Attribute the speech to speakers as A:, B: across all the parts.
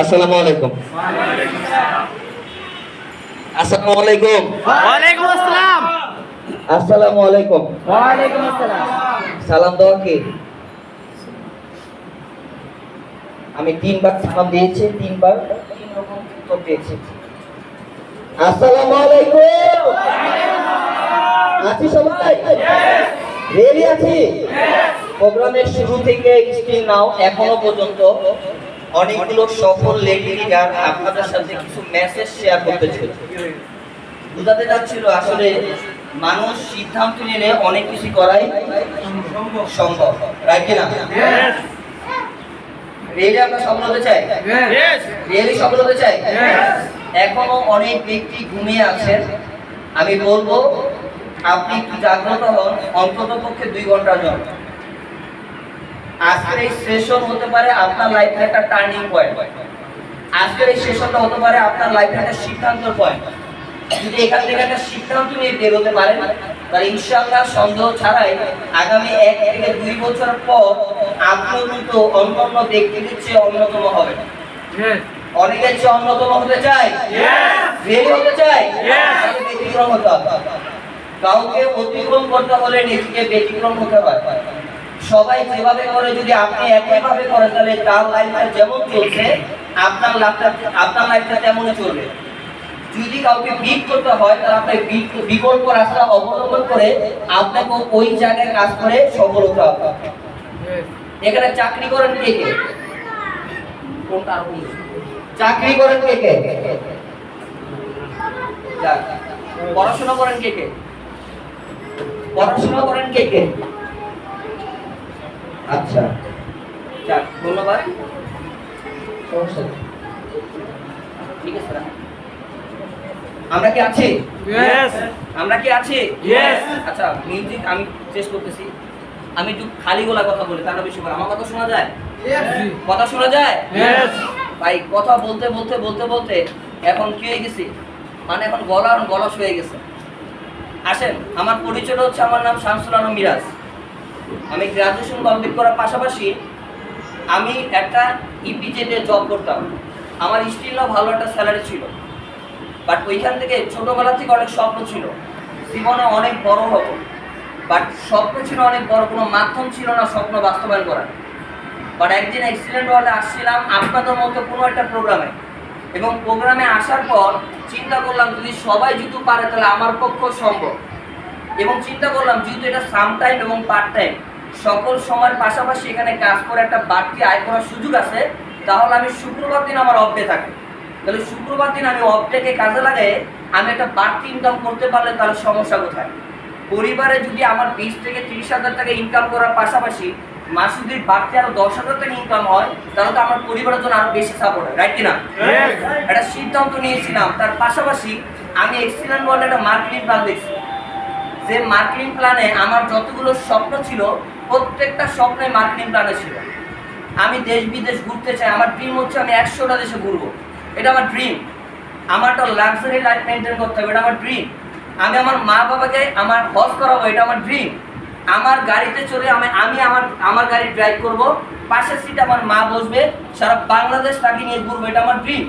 A: আসসালামু আলাইকুম। আসসালামু আলাইকুম।
B: ওয়ালাইকুম আসসালাম।
A: আসসালামু আলাইকুম।
B: ওয়ালাইকুম আসসালাম।
A: সালাম দেওয়া কে? আমি তিনবার সালাম দিয়েছি তিনবার তিন রকম উত্তর পেয়েছি আসসালামু আলাইকুম। আছি সবাই? রেডি আছি? প্রোগ্রামের শুরু থেকে স্টিল নাও এখনও পর্যন্ত অনেকগুলো সফল লেডি লিডার আপনাদের সাথে কিছু মেসেজ শেয়ার করতে ছিল। বুঝাতে যাচ্ছিল আসলে মানুষ সিদ্ধান্ত নিলে অনেক কিছু করাই সম্ভব রাইট কিনা? রিয়েলি আমরা সফল হতে চাই? রিয়েলি সফল হতে চাই? এখনও অনেক ব্যক্তি ঘুমিয়ে আছেন। আমি বলব আপনি একটু জাগ্রত হন অন্তত পক্ষে দুই ঘণ্টার জন্য। আজকের এই সেশন হতে পারে আপনার লাইফে একটা টার্নিং পয়েন্ট আজকের এই সেশনটা হতে পারে আপনার লাইফে একটা সিদ্ধান্ত পয়েন্ট যদি এখান থেকে একটা সিদ্ধান্ত নিয়ে বেরোতে পারেন তাহলে ইনশাআল্লাহ সন্দেহ ছাড়াই আগামী এক থেকে দুই বছর পর আপনি কিন্তু অন্যান্য ব্যক্তিদের চেয়ে অন্যতম হবে অনেকের চেয়ে অন্যতম হতে চায় রেডি হতে চায় ব্যতিক্রম হতে হবে। কাউকে অতিক্রম করতে হলে নিজেকে ব্যতিক্রম হতে হয়। সবাই যেভাবে করে, যদি আপনি একইভাবে করেন, তাহলে তার লাইফটা যেমন চলছে, আপনার লাইফটা আপনার লাইফটা তেমনই চলবে। যদি কাউকে বিট করতে হয়, তাহলে আপনাকে বিকল্প রাস্তা অবলম্বন করে আপনাকে ওই জায়গায় কাজ করে সফল হতে হবে। এখানে চাকরি করেন কে কে? চাকরি করেন কে কে। পড়াশোনা করেন কে কে? পড়াশোনা করেন কে কে? আচ্ছা। যাক ধন্যবাদ। সমস্যা ঠিক আছে আমরা কি আছি? আমরা কি আছি? আচ্ছা মিউজিক আমি চেষ্টা করতেছি। আমি একটু খালি গলা কথা বলি তাহলে বেশি ভালো। আমার কথা শোনা যায়? কথা শোনা যায়? ভাই কথা বলতে বলতে বলতে বলতে এখন কি হয়ে গেছি? মানে এখন গলা আর গলস হয়ে গেছে। আসেন আমার পরিচয় হচ্ছে আমার নাম শামসুল আলম মিরাজ। আমি গ্রাজুয়েশন কমপ্লিট করার পাশাপাশি আমি একটা ইপিজেতে জব করতাম। আমার স্টিলও ভালো একটা স্যালারি ছিল। বাট ওইখান থেকে ছোটবেলা থেকে অনেক স্বপ্ন ছিল। জীবনে অনেক বড় হব। বাট স্বপ্ন ছিল অনেক বড়, কোনো মাধ্যম ছিল না স্বপ্ন বাস্তবায়ন করার। বাট একদিন অ্যাক্সিডেন্ট ওয়ার্ডে আসছিলাম আপনাদের মতো কোনো একটা প্রোগ্রামে এবং প্রোগ্রামে আসার পর চিন্তা করলাম, যদি সবাই যেহেতু পারে তাহলে আমার পক্ষেও সম্ভব। এবং চিন্তা করলাম যেহেতু এটা সাম টাইম এবং পার্ট টাইম সকল সময়ের পাশাপাশি এখানে কাজ করে একটা বাড়তি আয় করার সুযোগ আছে তাহলে আমি শুক্রবার দিন আমার অফ ডে থাকে। তাহলে শুক্রবার দিন আমি অফ ডেকে কাজে লাগে আমি একটা বাড়তি ইনকাম করতে পারলে তাহলে সমস্যা কোথায়? পরিবারে যদি আমার বিশ থেকে তিরিশ হাজার টাকা ইনকাম করার পাশাপাশি মাসে যদি বাড়তি আরও দশ হাজার টাকা ইনকাম হয় তাহলে তো আমার পরিবারের জন্য আরও বেশি সাপোর্ট হয় রাইট কিনা একটা সিদ্ধান্ত নিয়েছিলাম তার পাশাপাশি আমি এক্সিলেন্ট ওয়ার্ল্ড একটা মার্কেটিং প্ল্যান দেখছি। যে মার্কেটিং প্ল্যানে আমার যতগুলো স্বপ্ন ছিল, প্রত্যেকটা স্বপ্নে মার্কেটিং প্ল্যানে ছিল। আমি দেশ বিদেশ ঘুরতে চাই, আমার ড্রিম হচ্ছে আমি একশোটা দেশে ঘুরবো। এটা আমার ড্রিম আমার একটা লাক্সারি লাইফ মেনটেন করতে হবে, এটা আমার ড্রিম আমি আমার মা বাবাকে আমার হজ করাবো, এটা আমার ড্রিম আমার গাড়িতে চড়ে আমি আমি আমার আমার গাড়ি ড্রাইভ করব। পাশের সিটে আমার মা বসবে, সারা বাংলাদেশ তাকে নিয়ে ঘুরবো, এটা আমার ড্রিম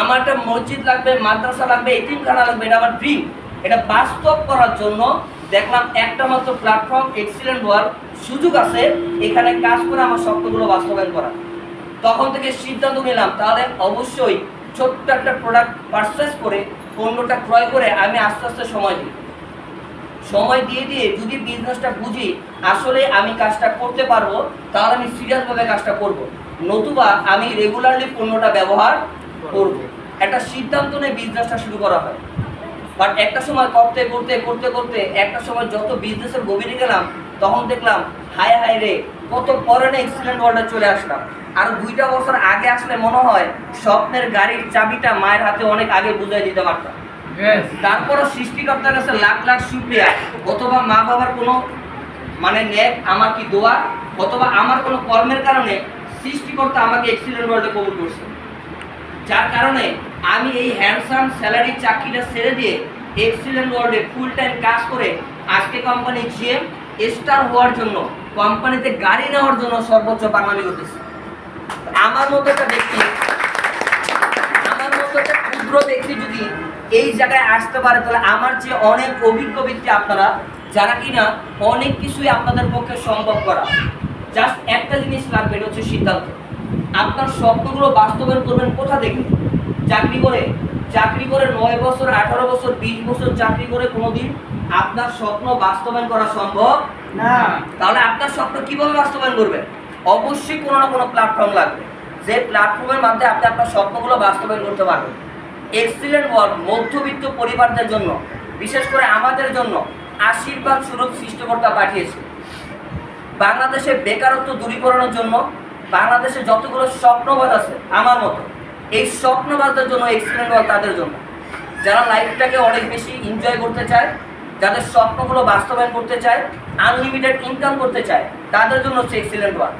A: আমার একটা মসজিদ লাগবে, মাদ্রাসা লাগবে, এতিমখানা লাগবে, এটা আমার ড্রিম এটা বাস্তব করার জন্য দেখলাম একটা মাত্র প্ল্যাটফর্ম এক্সিলেন্ট ওয়ার্ক সুযোগ আছে, এখানে কাজ করে আমার স্বপ্নগুলো বাস্তবায়ন করা তখন থেকে সিদ্ধান্ত নিলাম, তাহলে অবশ্যই ছোট্ট একটা প্রোডাক্ট পারচেস করে পণ্যটা ক্রয় করে আমি আস্তে আস্তে সময় দিই সময় দিয়ে দিয়ে যদি বিজনেসটা বুঝি, আসলে আমি কাজটা করতে পারব, তাহলে আমি সিরিয়াসভাবে কাজটা করব। নতুবা আমি রেগুলারলি পণ্যটা ব্যবহার করব। একটা সিদ্ধান্ত নিয়ে বিজনেসটা শুরু করা হয় বাট একটা সময় করতে করতে করতে করতে একটা সময় যত বিজনেসের গভীরে গেলাম তখন দেখলাম হায় হায় রে কত পরে না এক্সিডেন্ট ওয়ার্ল্ডে চলে আসলাম। আর দুইটা বছর আগে আসলে মনে হয় স্বপ্নের গাড়ির চাবিটা মায়ের হাতে অনেক আগে বুঝাই দিতে পারতাম। তারপরও সৃষ্টিকর্তার কাছে লাখ লাখ শুক্রিয়া। অথবা মা বাবার কোনো মানে নেক আমার কি দোয়া? অথবা আমার কোনো কর্মের কারণে সৃষ্টিকর্তা আমাকে এক্সিডেন্ট ওয়ার্ল্ডে কবুল করছে। যার কারণে আমি এই হ্যান্ডসাম স্যালারি চাকরিটা ছেড়ে দিয়ে এক্সিলেন্ট ওয়ার্ল্ডে ফুল টাইম কাজ করে আজকে কোম্পানি জিএম স্টার হওয়ার জন্য কোম্পানিতে গাড়ি নেওয়ার জন্য সর্বোচ্চ বাঙালি করতেছে আমার মতো একটা ব্যক্তি, আমার মতো একটা ক্ষুদ্র ব্যক্তি যদি এই জায়গায় আসতে পারে, তাহলে আমার যে অনেক অভিজ্ঞ ব্যক্তি আপনারা, যারা কিনা অনেক কিছুই আপনাদের পক্ষে সম্ভব করা। জাস্ট একটা জিনিস লাগবে, এটা হচ্ছে সিদ্ধান্ত। আপনার স্বপ্নগুলো বাস্তবায়ন করবেন কোথা থেকে? চাকরি করে চাকরি করে নয় বছর, আঠারো বছর, বিশ বছর চাকরি করে কোনোদিন আপনার স্বপ্ন বাস্তবায়ন করা সম্ভব
B: না।
A: তাহলে আপনার স্বপ্ন কীভাবে বাস্তবায়ন করবেন? অবশ্যই কোনো না কোনো প্ল্যাটফর্ম লাগবে। যে প্ল্যাটফর্মের মাধ্যমে আপনি আপনার স্বপ্নগুলো বাস্তবায়ন করতে পারবেন। এক্সিলেন্ট ওয়ার্ক মধ্যবিত্ত পরিবারদের জন্য, বিশেষ করে আমাদের জন্য আশীর্বাদ স্বরূপ সৃষ্টিকর্তা পাঠিয়েছে। বাংলাদেশে বেকারত্ব দূরীকরণের জন্য বাংলাদেশে যতগুলো স্বপ্নবাদ আছে, আমার মতো, এই স্বপ্নবাদদের জন্য এক্সিলেন্ট ওয়ার্ক তাদের জন্য। যারা লাইফটাকে অনেক বেশি এনজয় করতে চায়, যাদের স্বপ্নগুলো বাস্তবায়ন করতে চায় আনলিমিটেড ইনকাম করতে চায়, তাদের জন্য হচ্ছে এক্সিলেন্ট ওয়ার্ক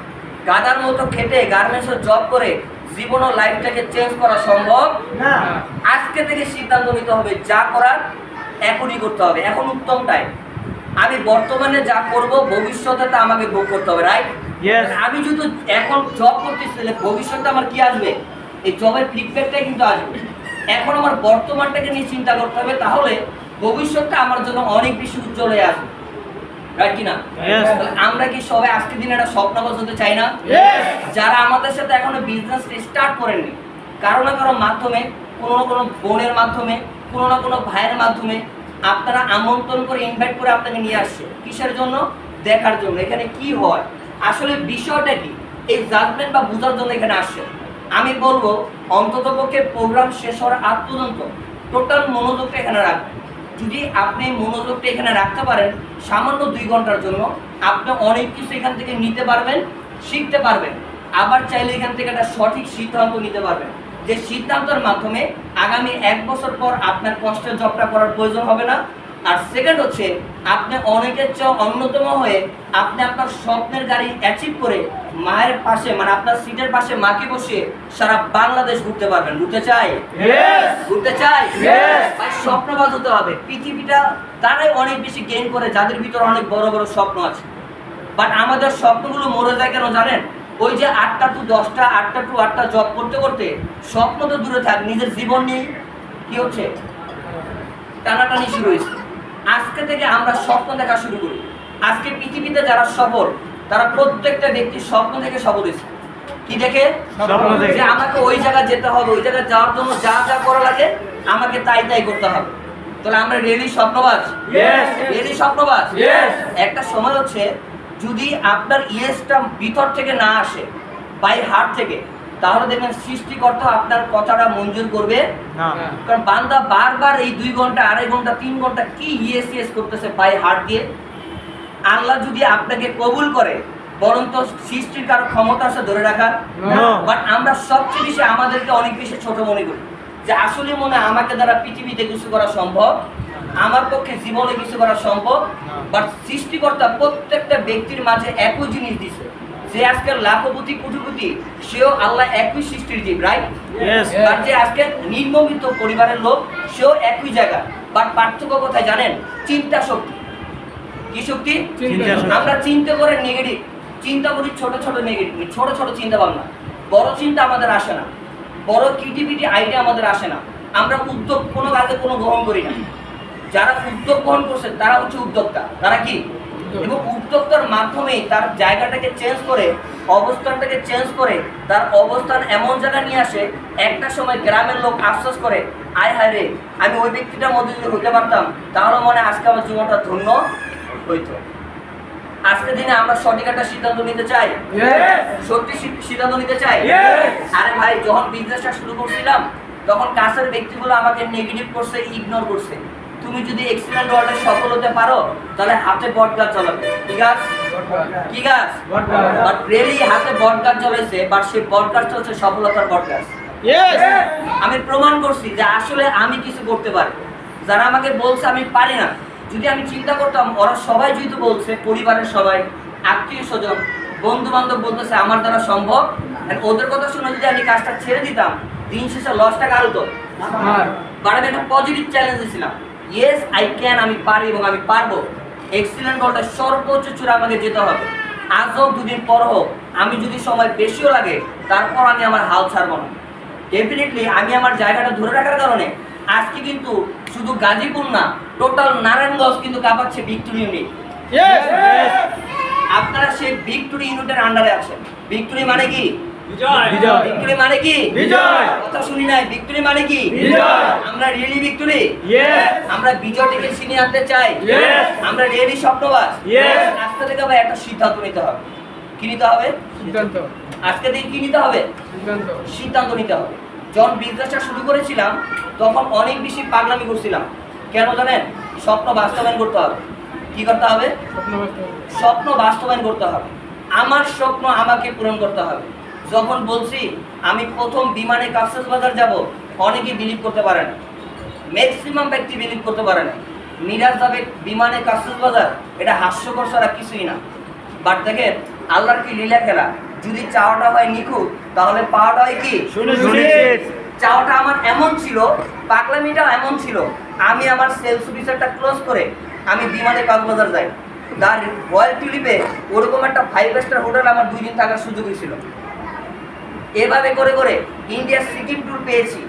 A: গাদার মতো খেটে গার্মেন্টসের জব করে জীবন ও লাইফটাকে চেঞ্জ করা সম্ভব
B: না।
A: আজকে থেকে সিদ্ধান্ত নিতে হবে, যা করার এখনই করতে হবে, এখন উত্তম টাইম আমি বর্তমানে যা করব, ভবিষ্যতে তা আমাকে ভোগ করতে হবে রাইট. আমি যদি এখন জব করতেছি তাহলে ভবিষ্যতে আমার কি আসবে? এই জবের ফিডব্যাকটাই কিন্তু আসবে। এখন আমার বর্তমানটাকে নিয়ে চিন্তা করতে হবে তাহলে ভবিষ্যৎটা আমার জন্য অনেক বেশি উজ্জ্বল হয়ে আসবে। রাইট কিনা? আমরা কি সবাই আজকে দিনে একটা স্বপ্নবাজ হতে চাই না? যারা আমাদের সাথে এখনও বিজনেস স্টার্ট করেননি কারও না কারও মাধ্যমে কোনো না কোনো বোনের মাধ্যমে কোনো না কোনো ভাইয়ের মাধ্যমে আপনারা আমন্ত্রণ করে ইনভাইট করে আপনাকে নিয়ে আসছে। কিসের জন্য? দেখার জন্য। এখানে কি হয়? আসলে বিষয়টা কি? এই জাজমেন্ট বা বোঝার জন্য এখানে আসছে। আমি বলব, অন্ততপক্ষে প্রোগ্রাম শেষ হওয়ার আগ পর্যন্ত টোটাল মনোযোগটা এখানে রাখবেন। যদি আপনি মনোযোগটা এখানে রাখতে পারেন, সামান্য দুই ঘণ্টার জন্য আপনি অনেক কিছু এখান থেকে নিতে পারবেন, শিখতে পারবেন। আবার চাইলে এখান থেকে একটা সঠিক সিদ্ধান্ত নিতে পারবেন। যে সিদ্ধান্তের মাধ্যমে আগামী এক বছর পর আপনার কষ্টের জবটা করার প্রয়োজন হবে না আর সেকেন্ড হচ্ছে আপনি অনেকের চেয়ে অন্যতম হয়ে আপনি আপনার স্বপ্নের গাড়ি অ্যাচিভ করে মায়ের পাশে মানে আপনার সিটের পাশে মাকে বসিয়ে সারা বাংলাদেশ ঘুরতে পারবেন। ঘুরতে চাই? ঘুরতে চাই. ভাই হতে হবে। পৃথিবীটা তারাই অনেক বেশি গেইন করে যাদের ভিতরে অনেক বড় বড় স্বপ্ন আছে। বাট আমাদের স্বপ্নগুলো মরে যায় কেন জানেন? ওই যে আটটা টু দশটা আটটা টু আটটা জব করতে করতে স্বপ্ন তো দূরে থাক নিজের জীবন নিয়ে কি হচ্ছে? টানাটানি শুরু হয়েছে। আজকে থেকে আমরা স্বপ্ন দেখা শুরু করি। আজকে পৃথিবীতে যারা সফল তারা প্রত্যেকটা ব্যক্তির স্বপ্ন থেকে সফল হয়েছে। কি দেখে? যে আমাকে ওই জায়গায় যেতে হবে ওই জায়গায় যাওয়ার জন্য যা যা করা লাগে আমাকে তাই তাই করতে হবে। তাহলে আমরা রেলি স্বপ্নবাজ? রেলি স্বপ্নবাজ? একটা সময় হচ্ছে যদি আপনার ইয়েসটা ভিতর থেকে না আসে বাই হার্ট থেকে তাহলে দেখবেন সৃষ্টিকর্তা আপনার কথাটা মঞ্জুর করবে। কারণ বান্দা বারবার এই দুই ঘণ্টা আড়াই ঘণ্টা তিন ঘণ্টা কি ইয়েস ইয়েস করতেছে পায়ে হার্ট দিয়ে? আল্লাহ যদি আপনাকে কবুল করে বরং তো সৃষ্টির কারও ক্ষমতা আছে ধরে
B: রাখা।
A: বাট আমরা সবচেয়ে বেশি আমাদেরকে অনেক বেশি ছোট মনে করি। যে আসলে মনে আমাকে দ্বারা পৃথিবীতে কিছু করা সম্ভব আমার পক্ষে জীবনে কিছু করা সম্ভব। বাট সৃষ্টিকর্তা প্রত্যেকটা ব্যক্তির মাঝে একই জিনিস দিছে। যে আজকে লাখপতি কোটিপতি সেও আল্লাহ একই সৃষ্টির জীব রাইট. বাট যে আজকে নির্মমিত পরিবারের লোক সেও একই জায়গা। বাট পার্থক্য কোথায় জানেন? চিন্তা শক্তি। কি শক্তি। আমরা চিন্তা করে নেগেটিভ। চিন্তা করি ছোট ছোট নেগেটিভ। ছোট ছোট চিন্তা ভাবনা। বড় চিন্তা আমাদের আসে না। বড় ক্রিয়েটিভিটি আইডিয়া আমাদের আসে না। আমরা উদ্যোগ কোনো কাজে কোনো গ্রহণ করি না। যারা উদ্যোগ গ্রহণ করছে তারা হচ্ছে উদ্যোক্তা। তারা কি? এবং উদ্যোক্তার মাধ্যমে তার জায়গাটাকে চেঞ্জ করে অবস্থানটাকে চেঞ্জ করে তার অবস্থান এমন জায়গায় নিয়ে আসে একটা সময় গ্রামের লোক আফসোস করে আয় হায় রে আমি ওই ব্যক্তিটার মধ্যে যদি হতে পারতাম তাহলে মনে আজকে আমার জীবনটা ধন্য হইতো। আজকের দিনে আমরা সঠিক একটা সিদ্ধান্ত নিতে চাই. সত্যি সিদ্ধান্ত নিতে চাই? আরে ভাই যখন বিজনেসটা শুরু করছিলাম তখন কাছের ব্যক্তিগুলো আমাকে নেগেটিভ করছে ইগনোর করছে। তুমি যদি এক্সিলেন্ট ওয়ার্ল্ডে সফল হতে পারো তাহলে হাতে বট গাছ চালাবে কি গাছ? কি গাছ?
B: বট
A: রিয়েলি হাতে বট গাছ চলেছে বাট সেই বট গাছটা হচ্ছে সফলতার বট গাছ আমি প্রমাণ করছি যে আসলে আমি কিছু করতে পারি। যারা আমাকে বলছে আমি পারি না যদি আমি চিন্তা করতাম ওরা সবাই যেহেতু বলছে পরিবারের সবাই আত্মীয় স্বজন বন্ধু বান্ধব বলতেছে আমার দ্বারা সম্ভব? ওদের কথা শুনে যদি আমি কাজটা ছেড়ে দিতাম দিন শেষে লসটা কারও তো বাট আমি একটা পজিটিভ চ্যালেঞ্জ দিয়েছিলাম ইয়েস আই ক্যান আমি পারি এবং আমি পারব। এক্সিলেন্ট বলটা সর্বোচ্চ চূড়া আমাকে যেতে হবে। আজ হোক দুদিন পর হোক আমি যদি সময় বেশিও লাগে তারপর আমি আমার হাল ছাড়বো না। ডেফিনেটলি আমি আমার জায়গাটা ধরে রাখার কারণে আজকে কিন্তু শুধু গাজীপুর না টোটাল নারায়ণগঞ্জ কিন্তু কাঁপাচ্ছে ভিক্টোরি ইউনিট আপনারা সেই ভিক্টোরি ইউনিটের আন্ডারে আছেন। ভিক্টোরি মানে কি?
B: বিজয়।
A: মানে কি?
B: বিজয়।
A: কথা শুনি নাই। ভিক্টোরি মানে কি?
B: বিজয়।
A: আমরা রিয়েলি ভিক্টোরি
B: Yes.
A: আমরা বিজয়টিকে ছিনিয়ে আনতে চাই।
B: Yes.
A: আমরা রিয়েলি স্বপ্নবাস
B: Yes.
A: আজকে থেকে ভাই একটা সিদ্ধান্ত নিতে হবে। কি নিতে হবে?
C: সিদ্ধান্ত।
A: আজকে থেকে কি নিতে হবে?
C: সিদ্ধান্ত।
A: সিদ্ধান্ত নিতে হবে। যখন বিজনেসটা শুরু করেছিলাম তখন অনেক বেশি পাগলামি করছিলাম। কেন জানেন? স্বপ্ন বাস্তবায়ন করতে হবে। কি করতে হবে?
C: স্বপ্ন
A: বাস্তবায়ন করতে হবে। আমার স্বপ্ন আমাকে পূরণ করতে হবে। যখন বলছি আমি প্রথম বিমানে কাফসাস বাজার যাব অনেকেই বিলিভ করতে পারে না। ম্যাক্সিমাম ব্যক্তি বিলিভ করতে পারে না। মিরাজ যাবে বিমানে কাফসাস বাজার এটা হাস্যকর ছাড়া কিছুই না। বাট দেখেন আল্লাহর কি লীলা খেলা? যদি চাওয়াটা হয় নিখুঁত তাহলে পাওয়াটা হয় কি? চাওয়াটা আমার এমন ছিল পাগলামিটা এমন ছিল আমি আমার সেলস অফিসারটা ক্লোজ করে আমি বিমানে কক্সবাজার যাই। তার রয়্যাল টিলিপে ওরকম একটা ফাইভ স্টার হোটেল আমার দুই দিন থাকার সুযোগ হয়েছিল এভাবে করে করে ইন্ডিয়া সিকিম ট্যুর পেয়েছি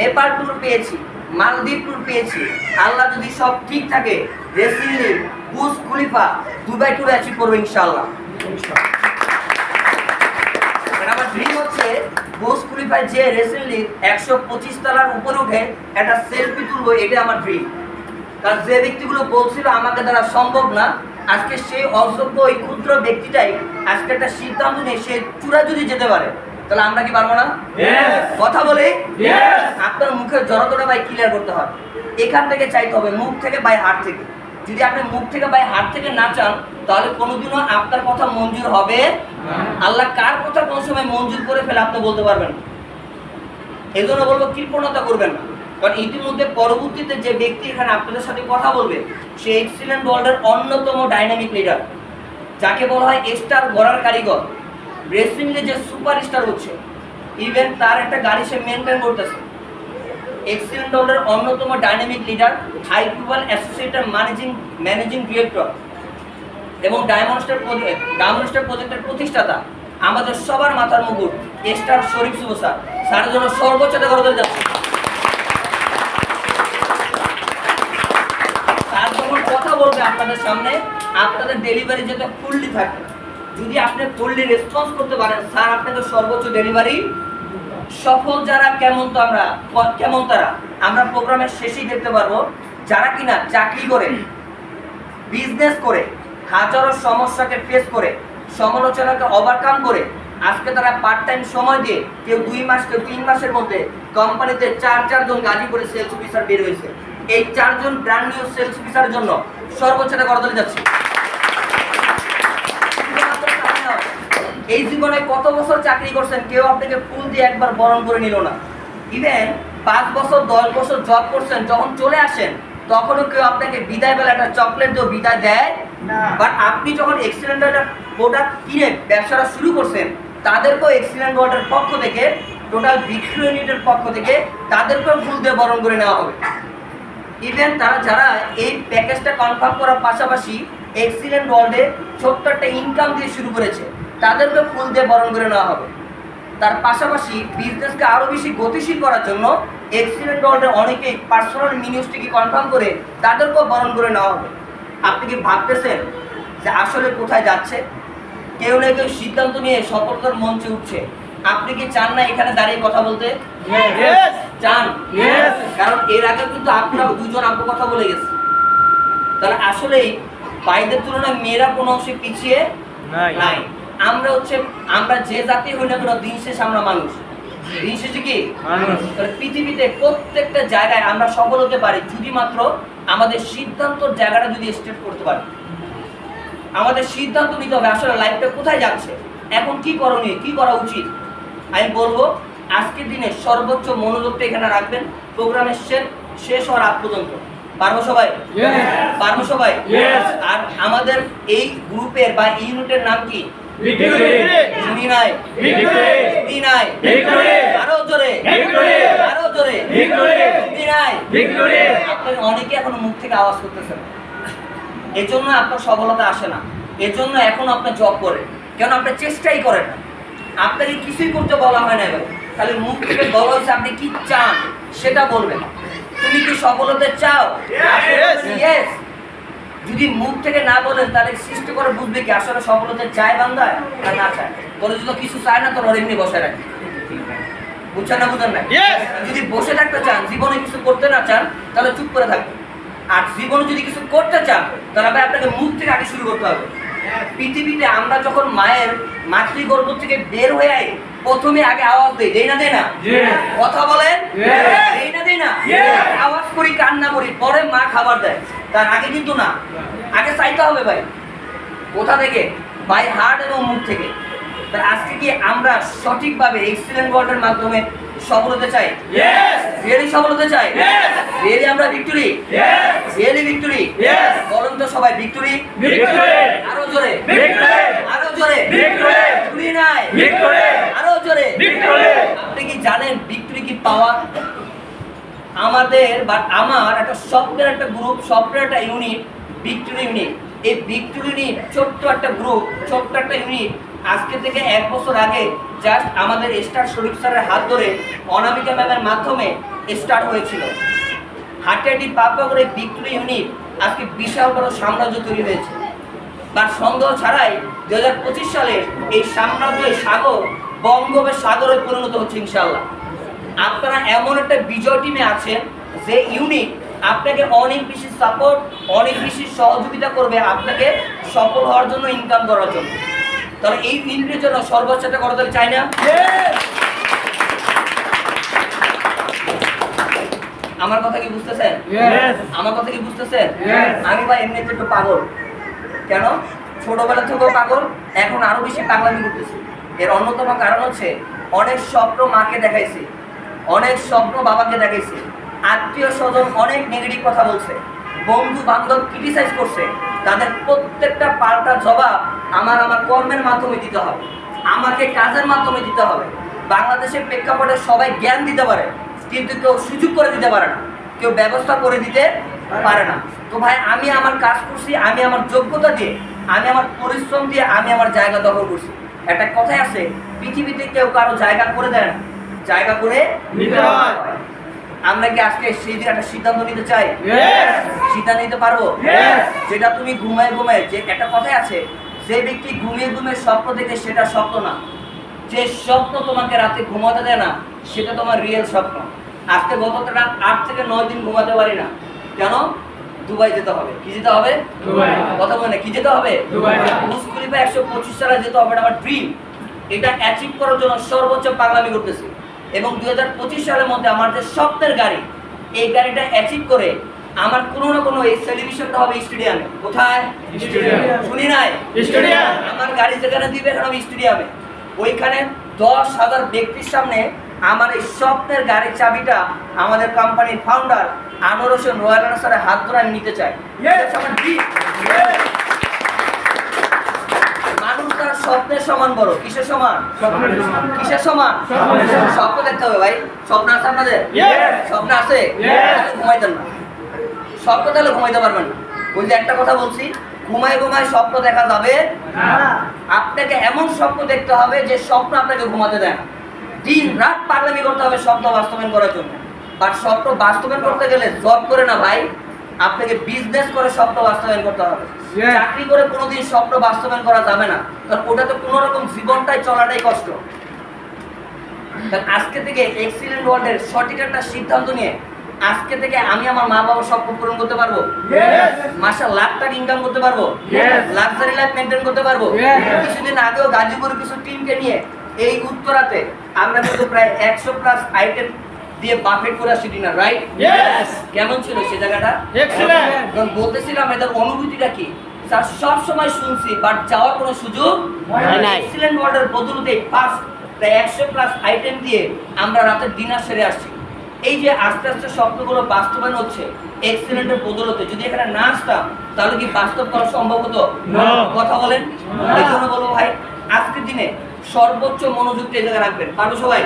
A: নেপাল ট্যুর পেয়েছি মালদ্বীপ ট্যুর পেয়েছি। আল্লাহ যদি সব ঠিক থাকে রেসিলি বুস খুলিফা দুবাই ট্যুরে অ্যাচিভ করব ইনশাআল্লাহ। আর আমার হচ্ছে একশো পঁচিশ তলার উঠে একটা সেলফি তুলবো আমার কারণ যে ব্যক্তিগুলো বলছিল আমাকে দ্বারা সম্ভব না সেই ওই ক্ষুদ্র ব্যক্তিটাই আজকে একটা সিদ্ধান্ত নিয়ে সে চূড়া যদি যেতে পারে। তাহলে আমরা কি পারব না? কথা বলি. আপনার মুখের জড়তটা ভাই ক্লিয়ার করতে হবে। এখান থেকে চাইতে হবে মুখ থেকে বাই হাত থেকে। যদি আপনি মুখ থেকে বাই হাত থেকে না চান তাহলে কোনোদিনও আপনার কথা মঞ্জুর হবে আল্লাহ কার কথা কোন সময় মঞ্জুর করে ফেলে আপনি বলতে পারবেন এই জন্য বলব কৃপণতা করবেন না। কারণ ইতিমধ্যে পরবর্তীতে যে ব্যক্তি এখানে আপনাদের সাথে কথা বলবে সে এক্সিলেন্ট ওয়ার্ল্ডের অন্যতম ডাইনামিক লিডার যাকে বলা হয় স্টার গড়ার কারিগর। রেসলিংয়ে যে সুপার স্টার হচ্ছে ইভেন তার একটা গাড়ি সে মেনটেন করতেছে। এক্সিলেন্ট ওয়ার্ল্ডের অন্যতম ডাইনামিক লিডার হাই পিপল অ্যাসোসিয়েটের ম্যানেজিং ম্যানেজিং ডিরেক্টর এবং ডায়মন্ড স্টার ডায়মন্ড প্রজেক্টের প্রতিষ্ঠাতা, আমাদের সবার মাথার মুকুট স্টার শরীফ শুভ স্যার। স্যারের জন্য সর্বোচ্চ করে যাচ্ছে। স্যার যখন কথা বলবে আপনাদের সামনে, আপনাদের ডেলিভারি যাতে ফুললি থাকে। যদি আপনি ফুললি রেসপন্স করতে পারেন, স্যার, আপনাকে সর্বোচ্চ ডেলিভারি সফল যারা, কেমন তো আমরা, কেমন তারা? আমরা প্রোগ্রামের শেষেই দেখতে পারব, যারা কিনা চাকরি করে বিজনেস করে, হাজারো সমস্যাকে ফেস করে, সমালোচনাকে ওভারকাম করে, আজকে তারা পার্ট টাইম সময় দিয়ে কেউ দুই মাস, কেউ তিন মাসের মধ্যে কোম্পানিতে চার চারজন গাজীপুরে সেলস অফিসার বের হয়েছে। এই চারজন ব্র্যান্ড নিউ সেলস অফিসারের জন্য সর্বোচ্চ টাকা করতে যাচ্ছে। এই জীবনে কত বছর চাকরি করছেন কেউ আপনাকে ফুল দিয়ে একবার বরণ করে নিল না। ইভেন পাঁচ বছর দশ বছর জব করছেন যখন চলে আসেন তখনও কেউ আপনাকে বিদায় বেলা একটা চকলেট দিয়ে বিদায় দেয় বাট আপনি যখন এক্সিলেন্ট একটা প্রোডাক্ট কিনে ব্যবসাটা শুরু করছেন তাদেরকেও এক্সিলেন্ট ওয়ার্ডের পক্ষ থেকে টোটাল বিক্রি ইউনিটের পক্ষ থেকে তাদেরকেও ফুল দিয়ে বরণ করে নেওয়া হবে। ইভেন তারা যারা এই প্যাকেজটা কনফার্ম করার পাশাপাশি এক্সিলেন্ট ওয়ার্ল্ডে ছোট্ট একটা ইনকাম দিয়ে শুরু করেছে তাদেরকে ফুল দিয়ে বরণ করে নেওয়া হবে। তার পাশাপাশি বিজনেসকে আরও বেশি গতিশীল করার জন্য এক্সিডেন্ট ওয়ার্ল্ডে অনেকেই পার্সোনাল মিনিউজটিকে কনফার্ম করে তাদেরকেও বরণ করে নেওয়া হবে। আপনি কি ভাবতেছেন যে আসলে কোথায় যাচ্ছে? কেউ না কেউ সিদ্ধান্ত নিয়ে সফলতার মঞ্চে উঠছে। আপনি কি চান না এখানে দাঁড়িয়ে কথা বলতে? চান। কারণ এর আগে কিন্তু আপনারা দুজন আপু কথা বলে গেছে। তাহলে আসলেই ভাইদের তুলনায় মেয়েরা কোনো অংশে পিছিয়ে
B: নাই।
A: আমরা হচ্ছে আমরা যে জাতি হই না কেন দিন শেষে আমরা মানুষ। দিন শেষে কি?
B: মানুষ।
A: পৃথিবীতে প্রত্যেকটা জায়গায় আমরা সফল হতে পারি যদি মাত্র আমাদের সিদ্ধান্তর জায়গাটা যদি স্টেট করতে পারি। আমাদের সিদ্ধান্ত নিতে হবে আসলে লাইফটা কোথায় যাচ্ছে? এখন কি করণীয়? কি করা উচিত? আমি বলব আজকের দিনে সর্বোচ্চ মনোযোগটা এখানে রাখবেন। প্রোগ্রামের শেষ শেষ হওয়ার আগ পর্যন্ত। পারব সবাই? পারব সবাই? আর আমাদের এই গ্রুপের বা ইউনিটের নাম কি? নাই নাই. আরও জোরে. আরও জোরে নাই. আপনার অনেকে এখন মুখ থেকে আওয়াজ করতেছেন এজন্য আপনার সফলতা আসে না এজন্য এখন আপনি জব করেন কেন আপনি চেষ্টাই করেন না আপনাকে কিছুই করতে বলা হয় না এবার খালি মুখ থেকে বলা হয়েছে আপনি কি চান সেটা বলবেন তুমি কি সফলতা চাও. যদি মুখ থেকে না বলেন তাহলে সৃষ্টি করে বুঝবে কি আসলে সফলতা চায় বান্দায় না না চায়। তোর যদি কিছু চায় না তোর এমনি বসে রাখে বুঝছেন না বুঝেন না যদি বসে থাকতে চান জীবনে কিছু করতে না চান তাহলে চুপ করে থাকবেন। আর জীবনে যদি কিছু করতে চান তাহলে ভাই আপনাকে মুখ থেকে আগে শুরু করতে হবে। পৃথিবীতে আমরা যখন মায়ের মাতৃগর্ভ থেকে বের হয়ে আই প্রথমে আগে আওয়াজ দেই। দেই না দেই না? কথা বলেন?
B: দেয়
A: দেই না দেই না? আওয়াজ করি কান্না করি পরে মা খাবার দেয়। তার আগে কিন্তু না। আগে চাইতে হবে ভাই। কোথা থেকে? বাই হার্ট এবং মুখ থেকে। আজকে কি আমরা সঠিকভাবে এক্সিডেন্ট ওয়ার্ডের মাধ্যমে সফল হতে চাই? রিয়েলি সফল হতে চাই? রিয়েলি আমরা ভিক্টরি রিয়েলি ভিক্টরি বলুন তো সবাই ভিক্টরি আরও জোরে। আরও জোরে। ভিক্টরি নাই। আরও জোরে। আপনি কি জানেন ভিক্টরি কি পাওয়া আমাদের বা আমার একটা স্বপ্নের একটা গ্রুপ স্বপ্নের একটা ইউনিট ভিক্টরি ইউনিট এই ভিক্টরি ইউনিট ছোট্ট একটা গ্রুপ ছোট্ট একটা ইউনিট আজকে থেকে এক বছর আগে জাস্ট আমাদের স্টার শরীফ স্যারের হাত ধরে অনামিকা ম্যামের মাধ্যমে স্টার্ট হয়েছিল। হাটেটি পাপা করে ভিক্টরি ইউনিট আজকে বিশাল বড় সাম্রাজ্য তৈরি হয়েছে। তার সন্দেহ ছাড়াই দু হাজার পঁচিশ সালে এই সাম্রাজ্য এই সাগর বঙ্গোপের সাগরে পরিণত হচ্ছে ইনশাল্লাহ আপনারা এমন একটা বিজয় টিমে আছেন যে ইউনিট আপনাকে অনেক বেশি সাপোর্ট অনেক বেশি সহযোগিতা করবে আপনাকে সফল হওয়ার জন্য ইনকাম করার জন্য। তাহলে এই ইউনিটের জন্য সর্বোচ্চটা করা তাহলে চাই না? আমার কথা কি বুঝতেছেন? আমার কথা কি বুঝতেছেন? আমি ভাই এমনিতে একটু পাগল। কেন? ছোটবেলা থেকেও পাগল এখন আরও বেশি পাগলামি করতেছি। এর অন্যতম কারণ হচ্ছে অনেক স্বপ্ন মাকে দেখাইছি অনেক স্বপ্ন বাবাকে দেখাইছি। আত্মীয় স্বজন অনেক নেগেটিভ কথা বলছে। বন্ধু বান্ধব ক্রিটিসাইজ করছে। তাদের প্রত্যেকটা পাল্টা জবাব আমার আমার কর্মের মাধ্যমে দিতে হবে। আমাকে কাজের মাধ্যমে দিতে হবে। বাংলাদেশের প্রেক্ষাপটে সবাই জ্ঞান দিতে পারে, কিন্তু কেউ সুযোগ করে দিতে পারে না। কেউ ব্যবস্থা করে দিতে পারে না। তো ভাই, আমি আমার কাজ করছি, আমি আমার যোগ্যতা দিয়ে, আমি আমার পরিশ্রম দিয়ে, আমি আমার জায়গা দখল করছি। একটা কথাই আছে, পৃথিবীতে কেউ কারও জায়গা করে দেয় না। জায়গা করে। আমরা কি আজকে সেই দিকে একটা সিদ্ধান্ত নিতে চাই? সিদ্ধান্ত নিতে পারব? যেটা তুমি ঘুমায় ঘুমায় যে একটা কথাই আছে যে ব্যক্তি ঘুমিয়ে ঘুমিয়ে স্বপ্ন দেখে সেটা স্বপ্ন না। যে স্বপ্ন তোমাকে রাতে ঘুমাতে দেয় না সেটা তোমার রিয়েল স্বপ্ন। আজকে গত রাত আট থেকে নয় দিন ঘুমাতে পারি না। কেন? দুবাই যেতে হবে। কি যেতে হবে? কথা বলে না কি যেতে হবে। খলিফা একশো পঁচিশ সালে যেতে হবে আমার ড্রিম এটা অ্যাচিভ করার জন্য সর্বোচ্চ পাগলামি করতেছি। এবং দুই হাজার পঁচিশ সালের মধ্যে আমার যে স্বপ্নের গাড়ি এই গাড়িটা অ্যাচিভ করে আমার কোনো না কোনো এই সেলিব্রেশনটা হবে স্টেডিয়ামে কোথায়? শুনি নাই?
B: স্টেডিয়াম।
A: আমার গাড়ি যেখানে দিবে এখানে আমি স্টেডিয়ামে ওইখানে দশ হাজার ব্যক্তির সামনে আমার এই স্বপ্নের গাড়ির চাবিটা আমাদের কোম্পানির ফাউন্ডার আনোয়ার হোসেন রয়্যাল হাত ধরে আমি নিতে চাই। আমার স্বপ্নের সমান বড় কিসের সমান? কিসের সমান? স্বপ্ন দেখতে হবে ভাই। স্বপ্ন আছে আপনাদের? স্বপ্ন আছে. ঘুমাইতেন না। স্বপ্ন তাহলে ঘুমাইতে পারবেন না। ওই যে একটা কথা বলছি ঘুমায় ঘুমায় স্বপ্ন দেখা যাবে আপনাকে এমন স্বপ্ন দেখতে হবে যে স্বপ্ন আপনাকে ঘুমাতে দেয় না। দিন রাত পাগলামি করতে হবে স্বপ্ন বাস্তবায়ন করার জন্য। আর স্বপ্ন বাস্তবায়ন করতে গেলে জব করে না ভাই আপনাকে বিজনেস করে স্বপ্ন বাস্তবায়ন করতে হবে. চাকরি করে কোনোদিন স্বপ্ন বাস্তবায়ন করা যাবে না। কারণ ওটাতে কোনো রকম জীবনটাই চলাটাই কষ্ট। আজকে থেকে এক্সিলেন্ট ওয়ার্ল্ডের সঠিক একটা সিদ্ধান্ত নিয়ে আজকে থেকে আমি আমার মা বাবার স্বপ্ন পূরণ করতে পারব. মাসে লাখ টাকা ইনকাম করতে পারব. লাক্সারি লাইফ মেনটেন করতে পারব। কিছুদিন আগেও গাজীপুর কিছু টিমকে নিয়ে এই উত্তরাতে আমরা কিন্তু প্রায় একশো প্লাস আইটেম দিয়ে বাফেট করে আসছি ডিনার রাইট কেমন ছিল সে জায়গাটা. বলতেছিলাম এদের অনুভূতিটা কি? স্যার সব সময় শুনছি বাট যাওয়ার কোনো সুযোগ এক্সিলেন্ট ওয়ার্ডের বদলতে ফার্স্ট প্রায় একশো প্লাস আইটেম দিয়ে আমরা রাতের ডিনার সেরে আসছি। এই যে আস্তে আস্তে স্বপ্নগুলো বাস্তবায়ন হচ্ছে এক্সিলেন্টের বদলতে যদি এখানে না আসতাম তাহলে কি বাস্তব করা সম্ভব হতো? কথা বলেন। এই জন্য বলব ভাই আজকের দিনে সর্বোচ্চ মনোযোগটা এই জায়গায় রাখবেন? পারব সবাই?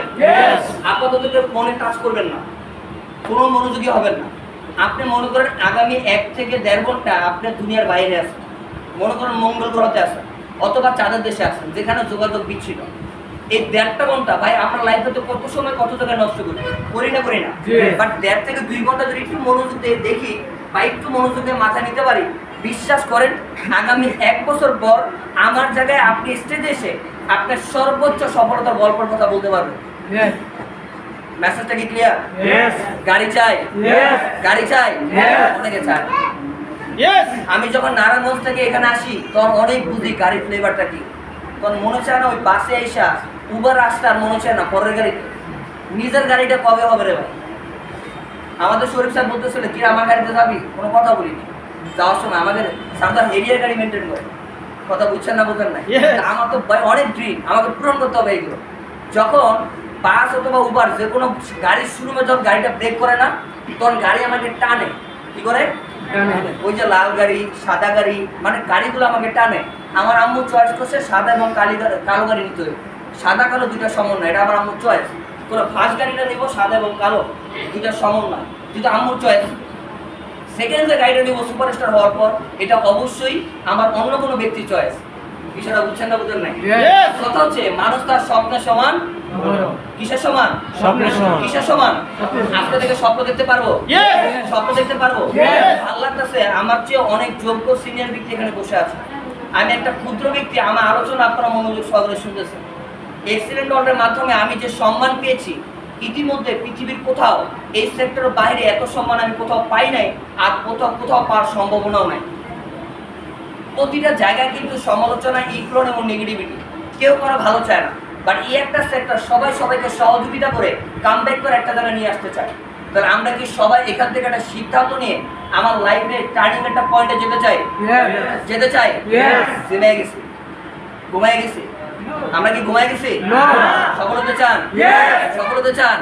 A: আপাতত ফোনে টাচ করবেন না। কোনো মনোযোগী হবেন না। আপনি মনে করেন আগামী এক থেকে দেড় ঘণ্টা আপনি দুনিয়ার বাইরে আছেন। মনে করেন মঙ্গল গ্রহতে আছেন অথবা চাঁদের দেশে আছেন যেখানে যোগাযোগ বিচ্ছিন্ন। এই দেড়টা ঘণ্টা ভাই আমরা লাইফে তো কত সময় কত জায়গায় নষ্ট করি? করি না করি না। বাট দেড় থেকে দুই ঘণ্টা যদি একটু মনোযোগ দিয়ে দেখি বা একটু মনোযোগ দিয়ে মাথা নিতে পারি বিশ্বাস করেন আগামী এক বছর পর আমার জায়গায় আপনি স্টেজে এসে আপনার সর্বোচ্চ সফলতার গল্পের কথা বলতে পারবেন। মেসেজটা কি ক্লিয়ার গাড়ি চাই। গাড়ি চাই। অনেকে চায়। আমি যখন নারায়ণগঞ্জ থেকে এখানে আসি তখন অনেক বুঝি গাড়ির ফ্লেভারটা কি। তখন মনে চায় না ওই বাসে আইসা উবার আসতে আর মনে চায় না পরের গাড়িতে নিজের গাড়িটা কবে হবে রে ভাই? আমাদের শরীফ সাহেব বলতেছিল কি আমার গাড়িতে যাবি? কোনো কথা বলিনি। যাওয়ার সময় আমাদের সারদার এরিয়ার গাড়ি মেনটেন করে। কথা বুঝছেন না বুঝেন না আমার তো অনেক ড্রিম আমাকে পূরণ করতে হবে এগুলো। যখন বাস অথবা উবার যে কোনো গাড়ির শুরুমে যখন গাড়িটা ব্রেক করে না তখন গাড়ি আমাকে টানে। কি করে? ওই যে লাল গাড়ি সাদা গাড়ি মানে গাড়িগুলো আমাকে টানে। আমার আম্মু চয়েস করছে সাদা এবং কালি কালো গাড়ি নিতে হবে। সাদা কালো দুইটা সমন্বয় এটা আমার আম্মুর চয়েস তোরা ফার্স্ট গাড়িটা নিবো সাদা এবং কালো দুইটা সমন্বয় যেটা আম্মুর চয়েস সেকেন্ড যে গাড়িটা নিবো সুপারস্টার হওয়ার পর এটা অবশ্যই আমার অন্য কোনো ব্যক্তির চয়েস বিষয়টা বুঝছেন না বুঝেন নাই? কথা হচ্ছে মানুষ তার স্বপ্নের সমান? কিসের সমান?
B: স্বপ্নের সমান।
A: কিসের সমান? আজকে থেকে স্বপ্ন দেখতে পারব? স্বপ্ন দেখতে পারব. আল্লাহর কাছে আমার চেয়ে অনেক যোগ্য সিনিয়র ব্যক্তি এখানে বসে আছে। আমি একটা ক্ষুদ্র ব্যক্তি আমার আলোচনা আপনারা মনোযোগ সহকারে শুনতেছেন। এক্সিলেন্ট অর্ডারের মাধ্যমে আমি যে সম্মান পেয়েছি ইতিমধ্যে পৃথিবীর কোথাও এই সেক্টরের বাইরে এত সম্মান আমি কোথাও পাই নাই আর কোথাও কোথাও পাওয়ার সম্ভাবনাও নাই। প্রতিটা জায়গায় কিন্তু সমালোচনা ইগনোর এবং নেগেটিভিটি কেউ কোনো ভালো চায় না। বাট এই একটা সেক্টর সবাই সবাইকে সহযোগিতা করে কামব্যাক করে একটা জায়গায় নিয়ে আসতে চায়। তাহলে আমরা কি সবাই এখান থেকে একটা সিদ্ধান্ত নিয়ে আমার লাইফে টার্নিং একটা পয়েন্টে যেতে চাই? যেতে চাই. ঘুমিয়ে গেছি। ঘুমায় গেছি। আমরা কি ঘুমায় গেছি. সফল হতে চান. সফল হতে চান.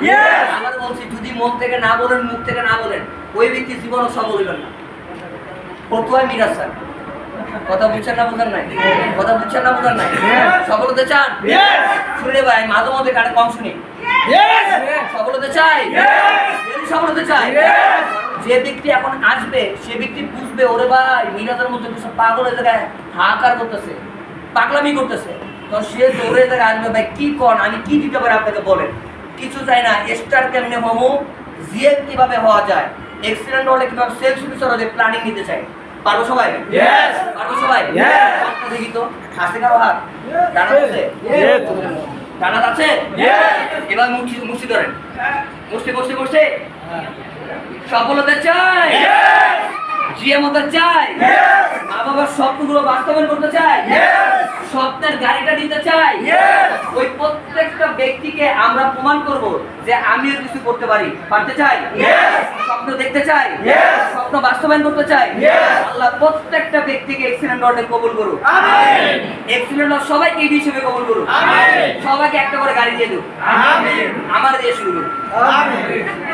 A: আবার বলছি যদি মন থেকে না বলেন মুখ থেকে না বলেন ওই ব্যক্তি জীবনও সফল হইবেন না। ফতুয়ায় মিরাজ স্যার। কথা বুঝছেন না নাই? কথা বুঝছেন না নাই? চান? শুনে ভাই মাঝে মধ্যে কম শুনি। চাই? চাই? যে ব্যক্তি এখন আসবে সে ব্যক্তি বুঝবে ওরে ভাই মিরাজের মধ্যে কিছু পাগল হয়ে জায়গায় হাহাকার করতেছে পাগলামি করতেছে। তো সে দৌড়ে জায়গায় আসবে ভাই কি কর আমি কি দিতে পারি আপনাকে বলেন? কিছু চাই না স্টার কেমনে হমো? জিএম কীভাবে হওয়া যায়? এক্সিডেন্ট হলে কীভাবে অফিসার হলে প্ল্যানিং নিতে চাই? পারব সবাই. পারব সবাই. দেখি তো হাসে কারও হাত ডানা আছে? ডানা আছে? এবার মুষ্টি মুষ্টি ধরেন। মুষ্টি মুষ্টি মুষ্টি সফল হতে চাই জিএম হতে চাই মা বাবার স্বপ্নগুলো বাস্তবায়ন করতে চাই স্বপ্নের গাড়িটা নিতে চাই ওই প্রত্যেকটা ব্যক্তিকে আমরা প্রমাণ করব যে আমিও কিছু করতে পারি। পারতে চাই? স্বপ্ন দেখতে চাই? স্বপ্ন বাস্তবায়ন করতে চাই? আল্লাহ প্রত্যেকটা ব্যক্তিকে এক্সিলেন্ট অর্ডে কবুল করুক। এক্সিলেন্ট সবাইকে এই হিসেবে কবুল করুক।
B: আমিন।
A: সবাইকে একটা করে গাড়ি দিয়ে দেবো আমার দিয়ে শুরু করুক।